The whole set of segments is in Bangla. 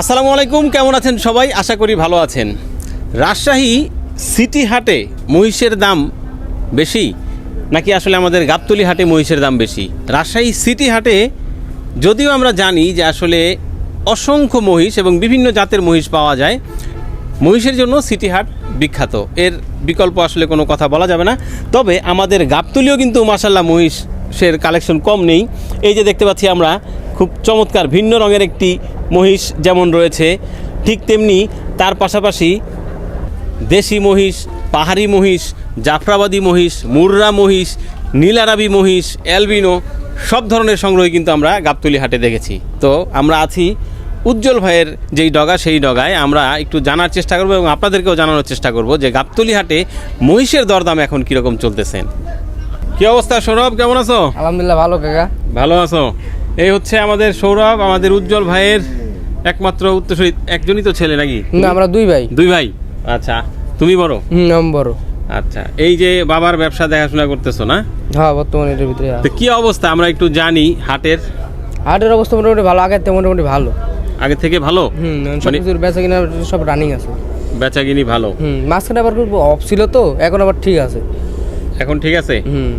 আসসালামু আলাইকুম, কেমন আছেন সবাই? আশা করি ভালো আছেন। রাজশাহী সিটি হাটে মহিষের দাম বেশি? নাকি আসলে আমাদের গাবতলি হাটে মহিষের দাম বেশি? রাজশাহী সিটি হাটে যদিও আমরা জানি যে আসলে অসংখ্য মহিষ এবং বিভিন্ন জাতের মহিষ পাওয়া যায়, মহিষের জন্য সিটি হাট বিখ্যাত। এর বিকল্প আসলে কোনো কথা বলা যাবে না। তবে আমাদের গাবতলিও কিন্তু মাসাল্লাহ মহিষের কালেকশন কম নেই। এই যে দেখতে পাচ্ছি আমরা খুব চমৎকার ভিন্ন রঙের একটি মহিষ যেমন রয়েছে ঠিক তেমনি তার পাশাপাশি দেশি মহিষ পাহাড়ি মহিষ জাফরাবাদী মহিষ মুর্রা মহিষ নীলারাবি মহিষ অ্যালবিনো সব ধরনের সংগ্রহ কিন্তু আমরা গাবতলি হাটে দেখেছি। তো আমরা আছি উজ্জ্বল ভাইয়ের যেই ডগা সেই ডগায় আমরা একটু জানার চেষ্টা করব এবং আপনাদেরকেও জানানোর চেষ্টা করব যে গাবতলি হাটে মহিষের দরদাম এখন কীরকম চলতেছেন কি অবস্থা সৌরভ? কেমন আছো? আলহামদুলিল্লাহ ভালো কাকা। ভালো আছো? এই হচ্ছে আমাদের সৌরভ আমাদের উজ্জ্বল ভাইয়ের একমাত্র উত্তরসূরি। একজনই তো ছেলে নাকি? না আমরা দুই ভাই। দুই ভাই? আচ্ছা তুমি বড়? হুম আমি বড়। আচ্ছা এই যে বাবার ব্যবসা দেখাশোনা করতেছো না? হ্যাঁ বর্তমানে এটার ভিতরে তো কি অবস্থা? আমরা একটু জানি হাটের। হাটের অবস্থা মোটামুটি ভালো আগের থেকে মোটামুটি ভালো। আগে থেকে ভালো? হুম সব মানে কিছুর বেচা কিনা সব রানিং আছে। বেচাকিনি ভালো? হুম মাঝখানে আবার অফ ছিল তো এখন আবার ঠিক আছে। এখন ঠিক আছে? হুম।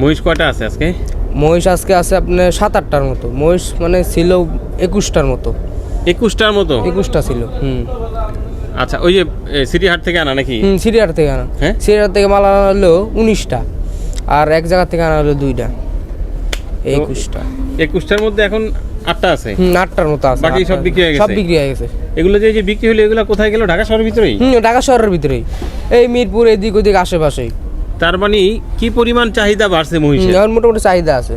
মহিষ কয়টা আছে আজকে? মহিষ আজকে আছে আপনার সাত আটটার মতো। মহিষ মানে ছিল একুশটার মতো। একুশটার মতো? একুশটা ছিল। হুম। আচ্ছা ওই যে এ, সিটি হাট থেকে আনা নাকি? হুম সিরিয়ার থেকে আনা। হ্যাঁ? সিরিয়ার থেকে মাল আনা হলো উনিশটা। আর এক জায়গা থেকে আনা হলো দুইটা। একুশটা। একুশটার মধ্যে এখন আটটা আছে? হুম আটটার মতো আছে বাকি সব বিক্রি হয়ে গেছে? সব বিক্রি হয়ে গেছে। এগুলো যে যে বিক্রি হলো এগুলো কোথায় গেল? ঢাকা শহরের ভিতরেই? হুম ঢাকা শহরের ভিতরেই। এই মিরপুর এদিক ওদিক আশেপাশেই। তার মানে কি পরিমাণ চাহিদা বাড়ছে মহিষের? এখন মোটামুটি চাহিদা আছে।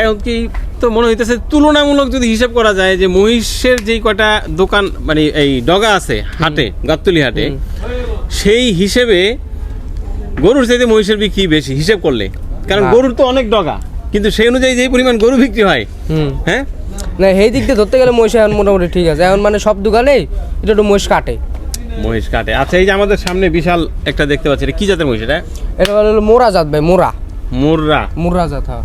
এখন কি তো মনে হইতেছে তুলনামূলক যদি হিসাব করা যায় যে মহিষের যেই কটা দোকান মানে এই ডগা আছে হাটে গাবতলি হাটে সেই হিসেবে গরুর চাইতে মহিষের বিক্রি বেশি হিসেব করলে। কারণ। গরুর তো অনেক ডগা কিন্তু সেই অনুযায়ী যেই পরিমাণ গরু বিক্রি হয় হ্যাঁ? না সেই দিক দিয়ে ধরতে গেলে মহিষ এখন মোটামুটি ঠিক আছে। এখন মানে সব দোকানেই এটা একটু মহিষ কাটে। মহিষ কাটে। আচ্ছা এই যে আমাদের সামনে বিশাল একটা দেখতে পাচ্ছি। এটা কি জাতের মহিষ এটা? এটা হলো মোরা জাত ভাই মোরা। মুররা মোরা জাত হ্যাঁ।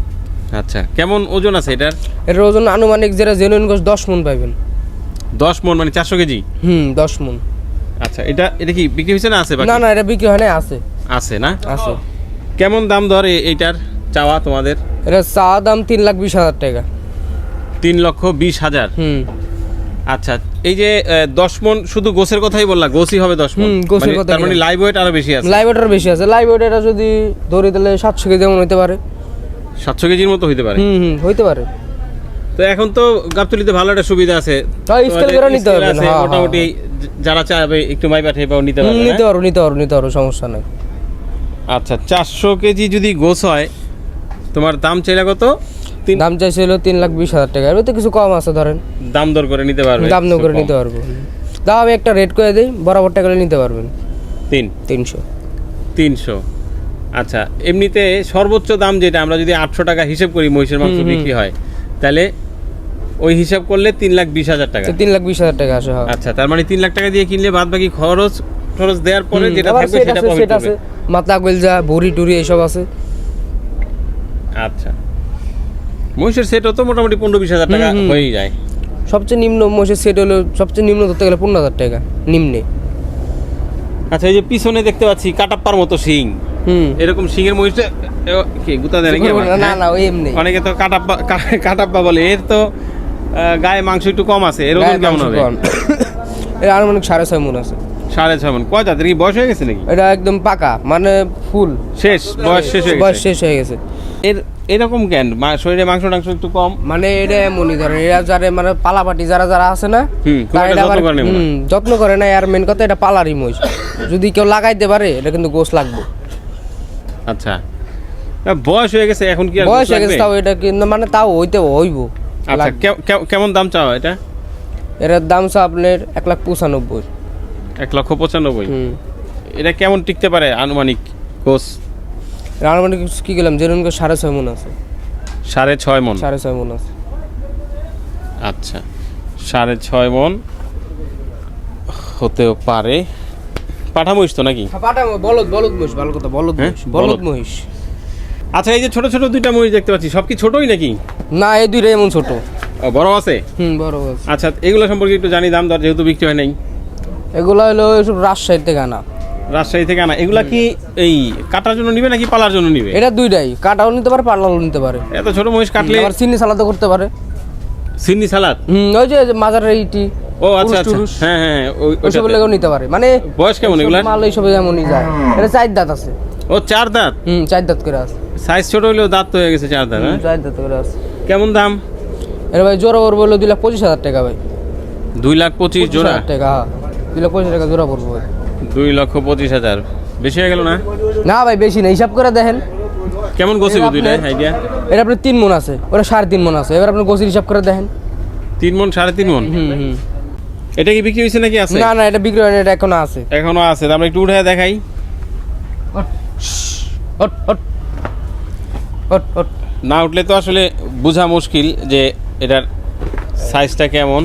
আচ্ছা কেমন ওজন আছে এটার? এটার ওজন আনুমানিক যেটা জেনুইন গোস দশ মন পাইবেন। দশ মন মানে চারশো কেজি? হুম দশ মন। আচ্ছা এটা এটা কি বিক্রি হয়েছে না আছে? না না এটা বিক্রি হয় না আছে। আছে না? আছে। কেমন দাম ধরে এইটার চাওয়া তোমাদের? এটা চা দাম তিন লাখ বিশ হাজার টাকা। তিন লক্ষ বিশ হাজার। হুম। আচ্ছা এই যে আহ, দশ মন শুধু গোসের কথাই বললা গোসই হবে দশ মন হুম, গোছের মানে তার মানে লাইভ ওয়েট আরও বেশি আছে। লাইভ ওয়েটার বেশি আছে। লাইভ ওয়েট এটা যদি ধরি তাহলে সাতশো কেজি যেমন হইতে পারে। সাতশো কেজির মতো হইতে পারে। হুম হুম হইতে পারে। তো এখন তো গাবতলিতে ভালো একটা সুবিধা আছে। হ্যাঁ, স্কেল করে নিতে আছে, হ্যাঁ, হ্যাঁ, মোটামুটি যারা চাবে একটু মাই পাঠিয়ে পাও নিতে পারবে নিতে? পারো নিতে পারো নিতে পারো সমস্যা নাই। আচ্ছা চারশো কেজি যদি গোস হয় তোমার দাম চাইলে কত? দাম চাইছিল তিন লাখ বিশ হাজার টাকা। এর তো কিছু কম আছে ধরেন। দাম দর করে নিতে পারবে। দাম দাম করে নিতে পারব। দাও আমি একটা রেট করে দিই বরাবর টাকা নিতে পারবেন। তিন। তিনশো। তিনশো। আচ্ছা এমনিতে সর্বোচ্চ দাম যেটা আমরা যদি আটশো টাকা হিসেব করি মহিষের মাংস বিক্রি হয় তাহলে ওই হিসাব করলে তিন লাখ বিশ হাজার টাকা। তিন লাখ বিশ হাজার টাকা আসে হ্যাঁ। আচ্ছা তার মানে তিন লাখ টাকা দিয়ে কিনলে বাদ বাকি খরচ খরচ দেওয়ার পরে যেটা থাকবে সেটা সেট আছে মাথা গলজা ভুড়ি টুরি এইসব আছে। আচ্ছা। মহিষের সেটও তো মোটামুটি পনেরো বিশ হাজার টাকা। হয়েই যায়। সবচেয়ে নিম্ন মহিষের সেট হলো সবচেয়ে নিম্ন ধরতে গেলে পনেরো হাজার টাকা নিম্নে। আচ্ছা এই যে পিছনে দেখতে পাচ্ছি কাটাপ্পার মতো শিং। হুম। এরকম মহিষটা কি গুতা দেয় নাকি না হ্যাঁ? না এমনি। অনেকে তো কাটাপ্পা কাটাপ্পা বলে এর তো গায়ে মাংস একটু কম আছে এর ওজন কেমন হবে। এর আনুমানিক সাড়ে ছয় মন আছে। সাড়ে ছয় মন। কয় জাতের? কি বয়স হয়ে গেছে নাকি? এটা একদম পাকা মানে ফুল। শেষ বয়স শেষ হয়ে বয়স শেষ হয়ে গেছে। এর এরকম কেন? শরীরে মাংস টাংস একটু কম? মানে এটা এমনই ধরেন এরা যারা মানে পালাপাটি যারা যারা আছে না যত্ন করে না আর মেন কথা এটা পালারই মহিষ। যদি কেউ লাগাইতে পারে এটা কিন্তু গোস লাগবে। আচ্ছা। বয়স হয়ে গেছে এখন কি বয়স হয়ে গেছে তাও এটা কিন্তু মানে তাও হইতে হইব। আচ্ছা কেমন দাম চাও এটা? এটার দাম সব আপনার এক লাখ পঁচানব্বই। এক লক্ষ পঁচানব্বই। হুম। এটা কেমন টিকতে পারে আনুমানিক কোষ মানে কি গেলাম? করে সাড়ে ছয় মন আছে। সাড়ে ছয় মন? সাড়ে ছয় মন আছে। আচ্ছা সাড়ে ছয় মন হতেও পারে। পাঠা মহিষ তো নাকি? পাঠাবো বলদ বলদ মহিষ ভালো কথা বলদ হ্যাঁ? মহিষ বলদ। মহিষ। আচ্ছা এই যে ছোট ছোট দুইটা মহিষ দেখতে পাচ্ছি সব কি ছোটই নাকি? না এই দুইটা এমন ছোট। বড় আছে? হুম বড় আছে। আচ্ছা এগুলো সম্পর্কে একটু জানি দাম দর যেহেতু বিক্রি হয় নাই। এগুলো হলো এসব রাজশাহী থেকে আনা। রাজশাহী থেকে আনা। এগুলা কি এই কাটার জন্য নিবে নাকি পালার জন্য নিবে? এটা দুইটাই। কাটাও নিতে পারে পাল্লাও নিতে পারে। এত ছোট মহিষ কাটলে আবার চিনি সালাদও করতে পারে। সিন্নি সালাদ? হুম ওই যে মাজারের এইটি ও আচ্ছা আচ্ছা। হ্যাঁ হ্যাঁ ওই- ওইসব। লেগেও নিতে পারে। মানে বয়স কেমন এগুলা মাল এই এইসব এমনই যায়। এটা চার দাঁত আছে। ও চার দাঁত? হুম চার দাঁত করে আছে। সাইজ ছোট হইলেও দাঁত তো হয়ে গেছে চার দাঁত হ্যাঁ? চার দাঁত করে আছে। কেমন দাম? এর ভাই জোড়া পড়ব হলো দুই লাখ পঁচিশ হাজার টাকা ভাই। দুই লাখ পঁচিশ জোড়া? টাকা হ্যাঁ। দুই লাখ পঁচিশ টাকা জোড়া পড়ব ভাই। দুই লক্ষ পঁচিশ হাজার। বেশি হয়ে গেল না? না ভাই বেশি না হিসাব করে দেখেন। কেমন এবার দুইটা আইডিয়া এটা আপনার তিন মন আছে ওটা সাড়ে তিন মন আছে। এবার আপনার গোসির হিসাব করে দেখেন। তিন মন সাড়ে তিন মন? এটা কি বিক্রি হয়েছে নাকি আছে? না না এটা বিক্রি হয়নি এটা এখনও আছে। এখনও আছে আমরা একটু উঠে দেখাই। না উঠলে তো আসলে বোঝা মুশকিল যে এটার সাইজটা কেমন।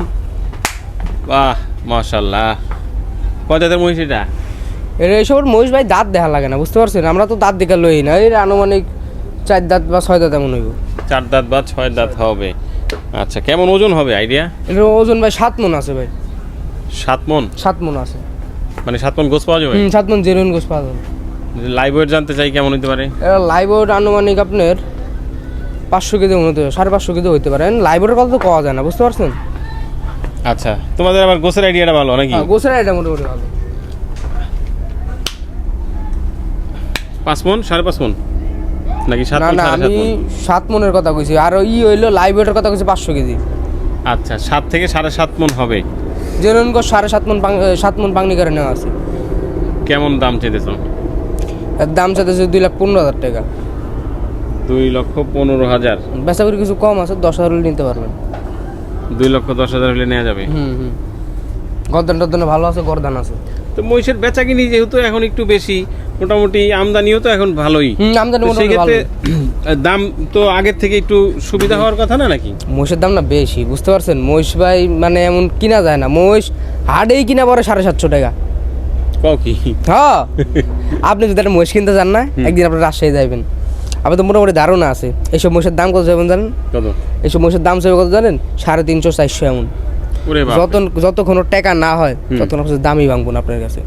বাহ মাশাল্লাহ দাঁতের মহিষ এটা? এটা এইসব মহিষ ভাই দাঁত দেখা লাগে না বুঝতে পারছেন? আমরা তো দাঁত দেখে লই না এর আনুমানিক চার দাঁত বা ছয় দাঁত এমন হইব। চার দাঁত বা ছয় দাঁত হবে। আচ্ছা কেমন ওজন হবে আইডিয়া? এটার ওজন ভাই সাত মন আছে ভাই। সাত মন? সাত মন আছে। মানে সাত মন গোছ পাওয়া যাবে? হুম সাত মন জেনুইন গোস পাওয়া যাবে। লাইভ ওয়েট জানতে চাই কেমন হতে পারে? লাইভ ওয়েট আনুমানিক আপনার পাঁচশো কেজি মনে হতে সাড়ে পাঁচশো কেজি হইতে পারে। লাইভ ওয়েটের কথা তো পাওয়া যায় না বুঝতে পারছেন? আচ্ছা তোমাদের আবার গোছের আইডিয়াটা ভালো নাকি? হ্যাঁ, গোসের এটা মোটামুটি ভালো। পাঁচ মন সাড়ে পাঁচ মন? নাকি সাত না মন আমি সাত মনের কথা কইছি আর ই হইল লাইভ ওয়েটের কথা কইছি পাঁচশো কেজি। আচ্ছা সাত থেকে সাড়ে সাত মন হবে। জেনুইন গোস সাড়ে সাত মন সাত মন পাংনি করে নেওয়া আছে। কেমন দাম চেয়েছ এর দাম চাইতেছে দুই লাখ পনেরো হাজার টাকা। দুই লক্ষ পনেরো হাজার। বেচা করে কিছু কম আছে দশ হাজার নিতে পারবেন। দুই লক্ষ দশ হাজার হলে নেওয়া যাবে। গরদান টরদানে ভালো আছে গরদান আছে। তো মহিষের বেচা কিনি যেহেতু এখন একটু বেশি মোটামুটি আমদানিও তো এখন ভালোই। আমদানি সেক্ষেত্রে দাম তো আগের থেকে একটু সুবিধা হওয়ার কথা না নাকি? মহিষের দাম না বেশি বুঝতে পারছেন? মহিষ ভাই মানে এমন কিনা যায় না। মহিষ হাটেই কিনা পরে সাড়ে সাতশো টাকা। কি? হ্যাঁ আপনি যদি একটা মহিষ কিনতে চান না একদিন আপনি রাজশাহী যাবেন আপনি তো মোটামুটি ধারণা আছে। এইসব মহিষের দাম কত যাবেন জানেন? কত? এইসব মহিষের দাম যাবে কত জানেন? সাড়ে তিনশো চারশো এমন। যত যতক্ষণ টাকা না হয় ততক্ষণ দামই ভাঙবো না আপনার কাছে।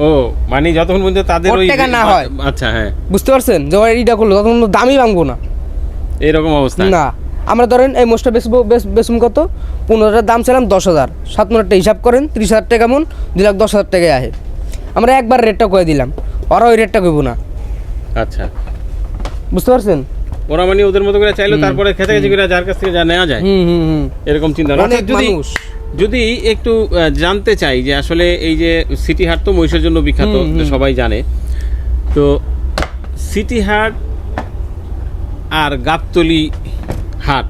ও মানে যতক্ষণ পর্যন্ত তাদের ওই টাকা না হয়। আচ্ছা হ্যাঁ। বুঝতে পারছেন? যে এইটা করল ততক্ষণ দামই ভাঙবো না। এরকম অবস্থা? না। আমরা ধরেন এই মোষটা বেচবো বেচ- বেচুম কত? পনেরোটার দাম ছিলাম দশ হাজার। সাত মিনিটটা হিসাব করেন ত্রিশ হাজার টাকা মন দুই লাখ দশ হাজার টাকায় আহে। আমরা একবার রেটটা করে দিলাম। ওরা ওই রেটটা করব না। আচ্ছা। বুঝতে পারছেন? ওরা মানে ওদের মতো করে চাইলো তারপরে খেতে খেতে করে যার কাছ থেকে যা নেওয়া যায়। হুম হুম হুম। এরকম চিন্তা। অনেক যদি মানুষ। যদি একটু জানতে চাই যে আসলে এই যে সিটি হাট তো মহিষের জন্য বিখ্যাত। সবাই জানে। তো সিটি হাট আর গাবতলি হাট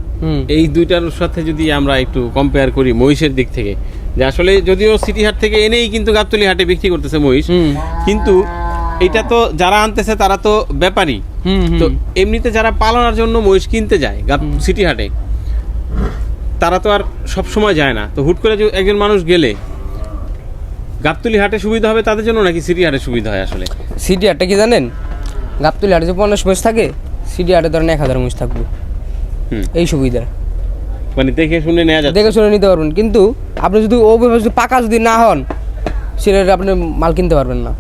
এই দুইটার সাথে যদি আমরা একটু কম্পেয়ার করি মহিষের দিক থেকে যে আসলে যদিও সিটি হাট থেকে এনেই কিন্তু গাবতলি হাটে বিক্রি করতেছে মহিষ কিন্তু এটা তো যারা আনতেছে তারা তো ব্যাপারী। হুম তো এমনিতে যারা পালনার জন্য মহিষ কিনতে যায় সিটি হাটে তারা তো আর সব সময় যায় না। তো হুট করে যে একজন মানুষ গেলে গাবতলি হাটে সুবিধা হবে তাদের জন্য নাকি সিটি হাটে সুবিধা হয় আসলে? সিডি হাটটা কি জানেন? গাবতুলি হাটে যে পঞ্চাশ মহিষ থাকে সিডি হাটে ধরেন এক হাজার মহিষ থাকবে। হুম। এই সুবিধা। মানে দেখে শুনে নেওয়া যাচ্ছে। দেখে শুনে নিতে পারবেন। কিন্তু আপনি যদি যদি পাকা যদি না হন সেটা আপনি মাল কিনতে পারবেন না।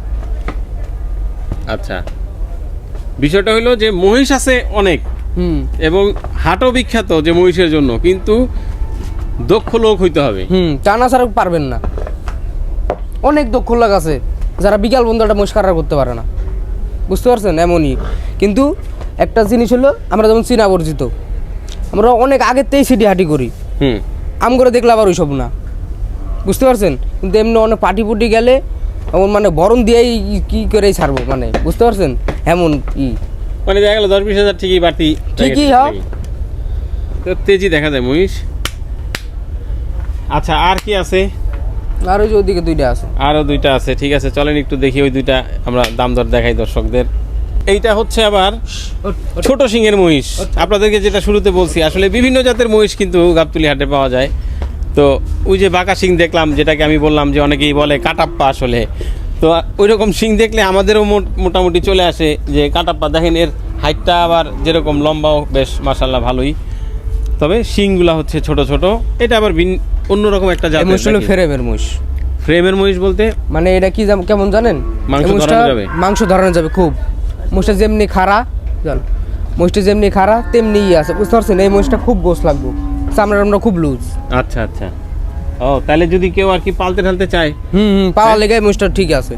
আচ্ছা। বিষয়টা হলো যে মহিষ আছে অনেক। হুম। এবং হাটও বিখ্যাত যে মহিষের জন্য কিন্তু দক্ষ লোক হইতে হবে। হুম টানা ছাড়া পারবেন না। অনেক দক্ষ লোক আছে যারা বিকাল বন্ধু একটা মুস্কার করতে পারে না। বুঝতে পারছেন? এমনই। কিন্তু একটা জিনিস হলো আমরা যেমন চীনা বর্জিত আমরা অনেক আগের থেকেই সিটি হাঁটি করি। হুম। আম করে দেখলে আবার ওইসব না। বুঝতে পারছেন? কিন্তু এমনি অনেক পার্টি পুটি গেলে এমন মানে বরণ দিয়েই কি করেই ছাড়বো মানে বুঝতে পারছেন? এমন কি? মানে দেখা গেল দশ বিশ হাজার ঠিকই বাড়তি ঠিকই হয়। তো তেজি দেখা যায় মহিষ আচ্ছা আর কি আছে? আর ওই যে ওইদিকে দুইটা আছে। আরও দুইটা আছে ঠিক আছে চলেন একটু দেখি ওই দুইটা আমরা দাম দর দেখাই দর্শকদের। এইটা হচ্ছে আবার ছোট সিংয়ের মহিষ। আপনাদেরকে যেটা শুরুতে বলছি আসলে বিভিন্ন জাতের মহিষ কিন্তু গাবতুলি হাটে পাওয়া যায়। তো ওই যে বাঁকা শিং দেখলাম যেটাকে আমি বললাম যে অনেকেই বলে কাটাপ্পা আসলে। তো ওই রকম সিং দেখলে আমাদেরও মোট- মোটামুটি চলে আসে যে কাটাপ্পা। দেখেন এর হাইটটা আবার যেরকম লম্বাও বেশ মাসাল্লাহ ভালোই। তবে শিংগুলা হচ্ছে ছোট ছোট। এটা আবার ভিন অন্যরকম একটা জাতের মহিষ হলো? ফেরেমের মহিষ। ফ্রেমের মহিষ বলতে? মানে এটা কি কেমন জানেন? মাংস ধরানো যাবে? মাংস ধরানো যাবে খুব। মহিষটা যেমনি খাড়া জান। মহিষটা যেমনি খাড়া তেমনি ইয়ে আছে। বুঝতে পারছেন? এই মহিষটা খুব গোস লাগবে। আমরা খুব লুজ আচ্ছা আচ্ছা। ও তাহলে যদি কেউ আর কি পালতে ঢালতে চায়? হুম হুম পাওয়ার লেগে এই ঠিক আছে।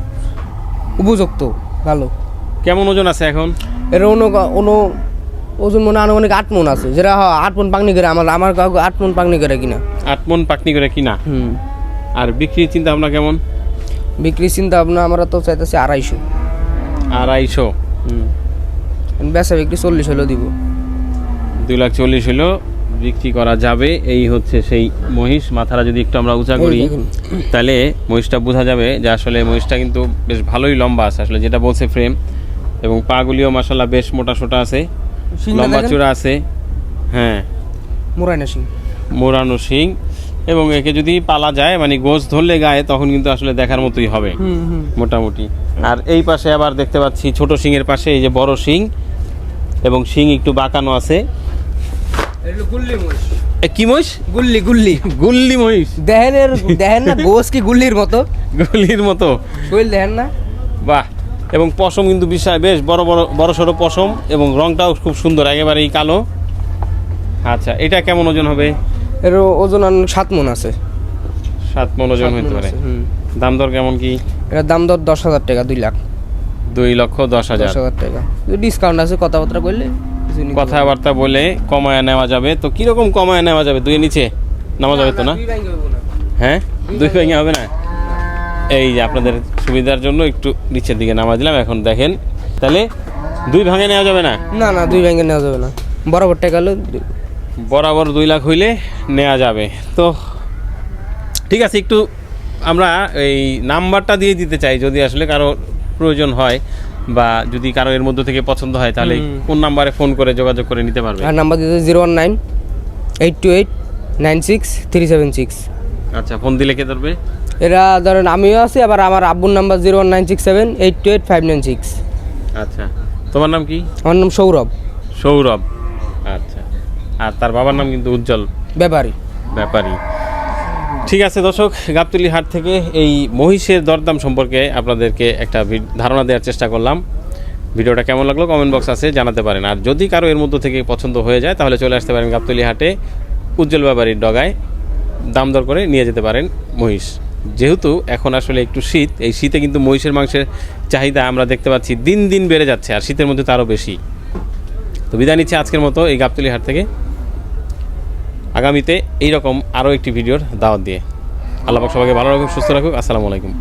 উপযুক্ত ভালো। কেমন ওজন আছে এখন? এর অন্য অন্য ওজন মনে আনুমানিক আট মন আছে। যেটা আট মন পাকনি করে আমার আমার কাউকে আট মন পাকনি করে কিনা। আট মন পাকনি করে কিনা? হুম। আর বিক্রির চিন্তা ভাবনা কেমন? বিক্রি চিন্তা ভাবনা আমরা তো চাইতেছি আড়াইশো। আড়াইশো? হুম। বেচা বিক্রি চল্লিশ হলেও দিব। দুই লাখ চল্লিশ হলো বিক্রি করা যাবে এই হচ্ছে সেই মহিষ। মাথাটা যদি একটু আমরা উঁচা করি তাহলে মহিষটা বোঝা যাবে যে আসলে মহিষটা কিন্তু বেশ ভালোই লম্বা আছে। আসলে যেটা বলছে ফ্রেম এবং পাগুলিও মাসাল্লাহ বেশ মোটা সোটা আছে লম্বা? চূড়া আছে হ্যাঁ। মোরাই না সিং। মোরানো শিং এবং একে যদি পালা যায় মানে গোছ ধরলে গায়ে তখন কিন্তু আসলে দেখার মতোই হবে মোটামুটি। আর এই পাশে আবার দেখতে পাচ্ছি ছোট শিংয়ের পাশে এই যে বড় শিং এবং শিং একটু বাঁকানো আছে। কি মহিষ? গুল্লি গুল্লি। গুল্লি মহিষ। দেহেনের দেখেন না গোস কি গুল্লির মতো? গুলির মতো। শরীর দেখেন না? বাহ। এবং পশম কিন্তু বিশাল বেশ বড় বড় বড় সড়ো পশম এবং রংটাও খুব সুন্দর একেবারেই কালো। আচ্ছা এটা কেমন ওজন হবে? এর ওজন সাত মন আছে। সাত মন ওজন হতে পারে। দাম দর কেমন কি? এটার দাম দর দশ হাজার টাকা দুই লাখ। দুই লক্ষ দশ হাজার। টাকা। ডিসকাউন্ট আছে কথাবার্তা করলে কথাবার্তা বলে কমায় নেওয়া যাবে। তো কীরকম কমায় নেওয়া যাবে? দুই নিচে নেওয়া যাবে তো না। হ্যাঁ? দুই ভেঙে হবে। না? এই যে আপনাদের সুবিধার জন্য একটু নিচের দিকে নামা দিলাম এখন দেখেন। তাহলে দুই ভাঙে নেওয়া যাবে না? না না দুই ভাঙে নেওয়া যাবে না। বরাবর টাকা হলো বরাবর দুই লাখ হইলে নেওয়া যাবে। তো ঠিক আছে একটু আমরা এই নাম্বারটা দিয়ে দিতে চাই যদি আসলে কারও প্রয়োজন হয়। বা যদি কারও এর মধ্যে থেকে পছন্দ হয় তাহলে কোন নাম্বারে ফোন করে যোগাযোগ করে নিতে পারবে। আর নাম্বার দিতে zero one nine eight two eight nine six three seven six. আচ্ছা ফোন দিলে কে ধরবে? এরা ধরেন আমিও আছি আবার আমার আব্বুর number zero one nine six seven eight two eight five nine six. আচ্ছা তোমার নাম কি? আমার নাম সৌরভ। সৌরভ। আচ্ছা আর তার বাবার নাম কিন্তু উজ্জ্বল। ব্যাপারী। ব্যাপারী। ঠিক আছে, দর্শক, গাবতলি হাট থেকে এই মহিষের দরদাম সম্পর্কে আপনাদেরকে একটা ধারণা দেওয়ার চেষ্টা করলাম। ভিডিওটা কেমন লাগল কমেন্ট বক্স আছে জানাতে পারেন। আর যদি কারও এর মধ্যে থেকে পছন্দ হয়ে যায়, তাহলে চলে আসতে পারেন গাবতলি হাটে উজ্জ্বল ব্যাপারীর ডগায়। দাম দর করে নিয়ে যেতে পারেন মহিষ। যেহেতু এখন আসলে একটু শীত, এই শীতে কিন্তু মহিষের মাংসের চাহিদা আমরা দেখতে পাচ্ছি দিন দিন বেড়ে যাচ্ছে, আর শীতের মধ্যে তো আরও বেশি। তো বিদায় নিচ্ছে আজকের মতো এই গাবতলি হাট থেকে। আগামীতে এইরকম আরও একটি ভিডিওর দাওয়াত দিয়ে। আল্লাহ সবাইকে ভালো রাখুক, সুস্থ রাখুক। আসসালামু আলাইকুম।